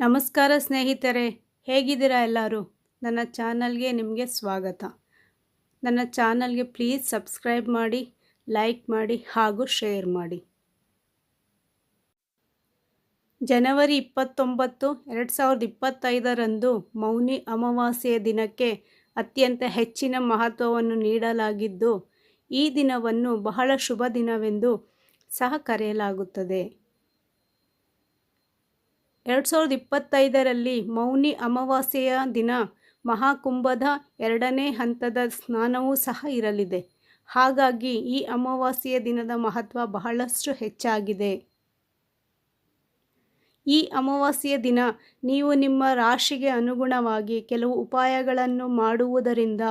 ನಮಸ್ಕಾರ ಸ್ನೇಹಿತರೆ, ಹೇಗಿದ್ದೀರಾ ಎಲ್ಲರೂ? ನನ್ನ ಚಾನಲ್ಗೆ ನಿಮಗೆ ಸ್ವಾಗತ. ನನ್ನ ಚಾನಲ್ಗೆ ಪ್ಲೀಸ್ ಸಬ್ಸ್ಕ್ರೈಬ್ ಮಾಡಿ, ಲೈಕ್ ಮಾಡಿ ಹಾಗೂ ಶೇರ್ ಮಾಡಿ. ಜನವರಿ ಇಪ್ಪತ್ತೊಂಬತ್ತು, ಎರಡು ಸಾವಿರದ ಇಪ್ಪತ್ತೈದರಂದು ಮೌನಿ ಅಮಾವಾಸ್ಯೆಯ ದಿನಕ್ಕೆ ಅತ್ಯಂತ ಹೆಚ್ಚಿನ ಮಹತ್ವವನ್ನು ನೀಡಲಾಗಿದ್ದು, ಈ ದಿನವನ್ನು ಬಹಳ ಶುಭ ದಿನವೆಂದು ಸಹ ಕರೆಯಲಾಗುತ್ತದೆ. ಎರಡು ಸಾವಿರದ ಇಪ್ಪತ್ತೈದರಲ್ಲಿ ಮೌನಿ ಅಮಾವಾಸ್ಯೆಯ ದಿನ ಮಹಾಕುಂಭದ ಎರಡನೇ ಹಂತದ ಸ್ನಾನವೂ ಸಹ ಇರಲಿದೆ. ಹಾಗಾಗಿ ಈ ಅಮಾವಾಸ್ಯೆಯ ದಿನದ ಮಹತ್ವ ಬಹಳಷ್ಟು ಹೆಚ್ಚಾಗಿದೆ. ಈ ಅಮಾವಾಸ್ಯೆಯ ದಿನ ನೀವು ನಿಮ್ಮ ರಾಶಿಗೆ ಅನುಗುಣವಾಗಿ ಕೆಲವು ಉಪಾಯಗಳನ್ನು ಮಾಡುವುದರಿಂದ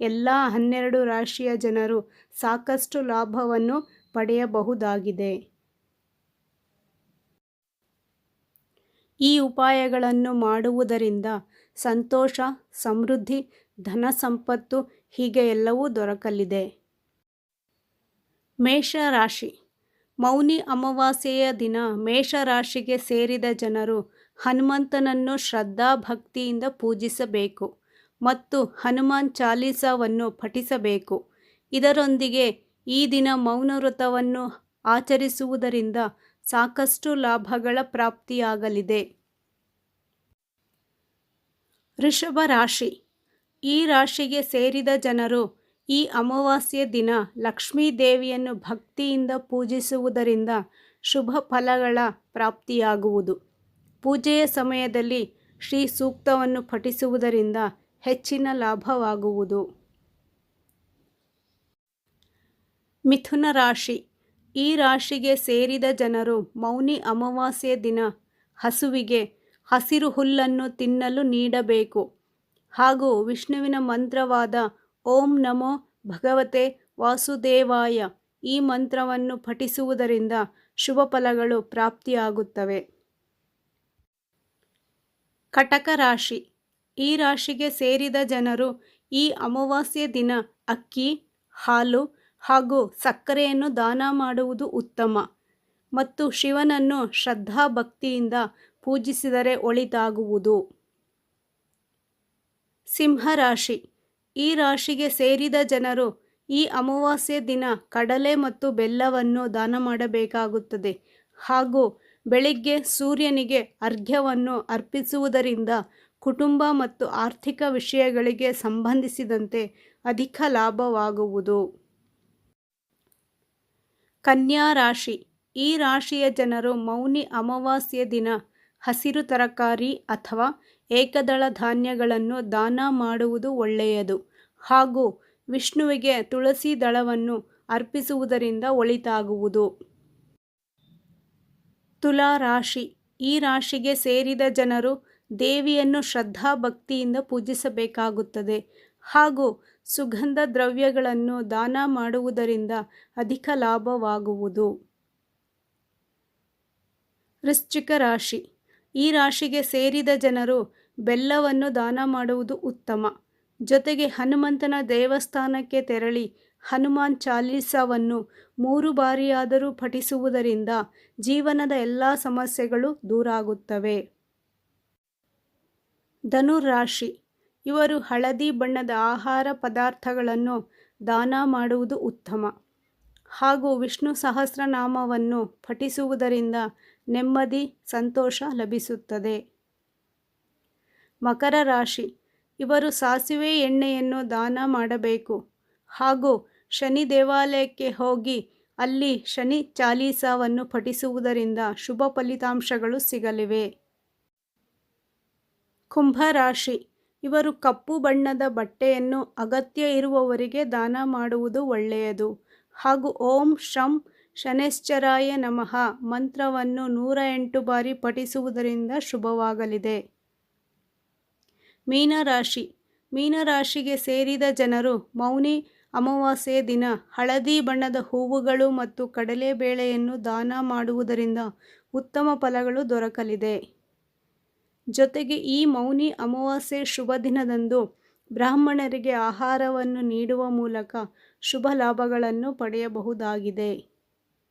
ಎಲ್ಲ ಹನ್ನೆರಡು ರಾಶಿಯ ಜನರು ಸಾಕಷ್ಟು ಲಾಭವನ್ನು ಪಡೆಯಬಹುದಾಗಿದೆ. ಈ ಉಪಾಯಗಳನ್ನು ಮಾಡುವುದರಿಂದ ಸಂತೋಷ, ಸಮೃದ್ಧಿ, ಧನ ಸಂಪತ್ತು ಹೀಗೆ ಎಲ್ಲವೂ ದೊರಕಲಿದೆ. ಮೇಷರಾಶಿ. ಮೌನಿ ಅಮಾವಾಸ್ಯೆಯ ದಿನ ಮೇಷರಾಶಿಗೆ ಸೇರಿದ ಜನರು ಹನುಮಂತನನ್ನು ಶ್ರದ್ಧಾ ಭಕ್ತಿಯಿಂದ ಪೂಜಿಸಬೇಕು ಮತ್ತು ಹನುಮಾನ್ ಚಾಲೀಸವನ್ನು ಪಠಿಸಬೇಕು. ಇದರೊಂದಿಗೆ ಈ ದಿನ ಮೌನ ವ್ರತವನ್ನು ಆಚರಿಸುವುದರಿಂದ ಸಾಕಷ್ಟು ಲಾಭಗಳ ಪ್ರಾಪ್ತಿಯಾಗಲಿದೆ. ವೃಷಭ ರಾಶಿ. ಈ ರಾಶಿಗೆ ಸೇರಿದ ಜನರು ಈ ಅಮಾವಾಸ್ಯ ದಿನ ಲಕ್ಷ್ಮೀ ದೇವಿಯನ್ನು ಭಕ್ತಿಯಿಂದ ಪೂಜಿಸುವುದರಿಂದ ಶುಭ ಫಲಗಳ ಪ್ರಾಪ್ತಿಯಾಗುವುದು. ಪೂಜೆಯ ಸಮಯದಲ್ಲಿ ಶ್ರೀ ಸೂಕ್ತವನ್ನು ಪಠಿಸುವುದರಿಂದ ಹೆಚ್ಚಿನ ಲಾಭವಾಗುವುದು. ಮಿಥುನ ರಾಶಿ. ಈ ರಾಶಿಗೆ ಸೇರಿದ ಜನರು ಮೌನಿ ಅಮಾವಾಸ್ಯೆ ದಿನ ಹಸುವಿಗೆ ಹಸಿರು ಹುಲ್ಲನ್ನು ತಿನ್ನಲು ನೀಡಬೇಕು. ಹಾಗೂ ವಿಷ್ಣುವಿನ ಮಂತ್ರವಾದ ಓಂ ನಮೋ ಭಗವತೆ ವಾಸುದೇವಾಯ ಈ ಮಂತ್ರವನ್ನು ಪಠಿಸುವುದರಿಂದ ಶುಭ ಫಲಗಳು ಪ್ರಾಪ್ತಿಯಾಗುತ್ತವೆ. ಕಟಕ ರಾಶಿ. ಈ ರಾಶಿಗೆ ಸೇರಿದ ಜನರು ಈ ಅಮಾವಾಸ್ಯೆ ದಿನ ಅಕ್ಕಿ, ಹಾಲು ಹಾಗೂ ಸಕ್ಕರೆಯನ್ನು ದಾನ ಮಾಡುವುದು ಉತ್ತಮ. ಮತ್ತು ಶಿವನನ್ನು ಶ್ರದ್ಧಾಭಕ್ತಿಯಿಂದ ಪೂಜಿಸಿದರೆ ಒಳಿತಾಗುವುದು. ಸಿಂಹರಾಶಿ. ಈ ರಾಶಿಗೆ ಸೇರಿದ ಜನರು ಈ ಅಮಾವಾಸ್ಯೆ ದಿನ ಕಡಲೆ ಮತ್ತು ಬೆಲ್ಲವನ್ನು ದಾನ ಮಾಡಬೇಕಾಗುತ್ತದೆ. ಹಾಗೂ ಬೆಳಿಗ್ಗೆ ಸೂರ್ಯನಿಗೆ ಅರ್ಘ್ಯವನ್ನು ಅರ್ಪಿಸುವುದರಿಂದ ಕುಟುಂಬ ಮತ್ತು ಆರ್ಥಿಕ ವಿಷಯಗಳಿಗೆ ಸಂಬಂಧಿಸಿದಂತೆ ಅಧಿಕ ಲಾಭವಾಗುವುದು. ಕನ್ಯಾ ರಾಶಿ. ಈ ರಾಶಿಯ ಜನರು ಮೌನಿ ಅಮಾವಾಸ್ಯೆ ದಿನ ಹಸಿರು ತರಕಾರಿ ಅಥವಾ ಏಕದಳ ಧಾನ್ಯಗಳನ್ನು ದಾನ ಮಾಡುವುದು ಒಳ್ಳೆಯದು. ಹಾಗೂ ವಿಷ್ಣುವಿಗೆ ತುಳಸಿ ದಳವನ್ನು ಅರ್ಪಿಸುವುದರಿಂದ ಒಳಿತಾಗುವುದು. ತುಲಾ ರಾಶಿ. ಈ ರಾಶಿಗೆ ಸೇರಿದ ಜನರು ದೇವಿಯನ್ನು ಶ್ರದ್ಧಾಭಕ್ತಿಯಿಂದ ಪೂಜಿಸಬೇಕಾಗುತ್ತದೆ. ಹಾಗೂ ಸುಗಂಧ ದ್ರವ್ಯಗಳನ್ನು ದಾನ ಮಾಡುವುದರಿಂದ ಅಧಿಕ ಲಾಭವಾಗುವುದು. ವೃಶ್ಚಿಕ ರಾಶಿ. ಈ ರಾಶಿಗೆ ಸೇರಿದ ಜನರು ಬೆಲ್ಲವನ್ನು ದಾನ ಮಾಡುವುದು ಉತ್ತಮ. ಜೊತೆಗೆ ಹನುಮಂತನ ದೇವಸ್ಥಾನಕ್ಕೆ ತೆರಳಿ ಹನುಮಾನ್ ಚಾಲೀಸವನ್ನು ಮೂರು ಬಾರಿಯಾದರೂ ಪಠಿಸುವುದರಿಂದ ಜೀವನದ ಎಲ್ಲ ಸಮಸ್ಯೆಗಳು ದೂರಾಗುತ್ತವೆ. ಧನುರಾಶಿ ಇವರು ಹಳದಿ ಬಣ್ಣದ ಆಹಾರ ಪದಾರ್ಥಗಳನ್ನು ದಾನ ಮಾಡುವುದು ಉತ್ತಮ. ಹಾಗೂ ವಿಷ್ಣು ಸಹಸ್ರನಾಮವನ್ನು ಪಠಿಸುವುದರಿಂದ ನೆಮ್ಮದಿ, ಸಂತೋಷ ಲಭಿಸುತ್ತದೆ. ಮಕರ ರಾಶಿ. ಇವರು ಸಾಸಿವೆ ಎಣ್ಣೆಯನ್ನು ದಾನ ಮಾಡಬೇಕು. ಹಾಗೂ ಶನಿ ದೇವಾಲಯಕ್ಕೆ ಹೋಗಿ ಅಲ್ಲಿ ಶನಿ ಚಾಲೀಸವನ್ನು ಪಠಿಸುವುದರಿಂದ ಶುಭ ಫಲಿತಾಂಶಗಳು ಸಿಗಲಿವೆ. ಕುಂಭರಾಶಿ ಇವರು ಕಪ್ಪು ಬಣ್ಣದ ಬಟ್ಟೆಯನ್ನು ಅಗತ್ಯ ಇರುವವರಿಗೆ ದಾನ ಮಾಡುವುದು ಒಳ್ಳೆಯದು. ಹಾಗೂ ಓಂ ಶಂ ಶನೇಶ್ಚರಾಯ ನಮಃ ಮಂತ್ರವನ್ನು ನೂರ ಎಂಟು ಬಾರಿ ಪಠಿಸುವುದರಿಂದ ಶುಭವಾಗಲಿದೆ. ಮೀನರಾಶಿ. ಮೀನರಾಶಿಗೆ ಸೇರಿದ ಜನರು ಮೌನಿ ಅಮಾವಾಸ್ಯೆ ದಿನ ಹಳದಿ ಬಣ್ಣದ ಹೂವುಗಳು ಮತ್ತು ಕಡಲೆಬೇಳೆಯನ್ನು ದಾನ ಮಾಡುವುದರಿಂದ ಉತ್ತಮ ಫಲಗಳು ದೊರಕಲಿದೆ. ಜೊತೆಗೆ ಈ ಮೌನಿ ಅಮಾವಾಸ್ಯೆ ಶುಭ ದಿನದಂದು ಬ್ರಾಹ್ಮಣರಿಗೆ ಆಹಾರವನ್ನು ನೀಡುವ ಮೂಲಕ ಶುಭ ಲಾಭಗಳನ್ನು ಪಡೆಯಬಹುದಾಗಿದೆ.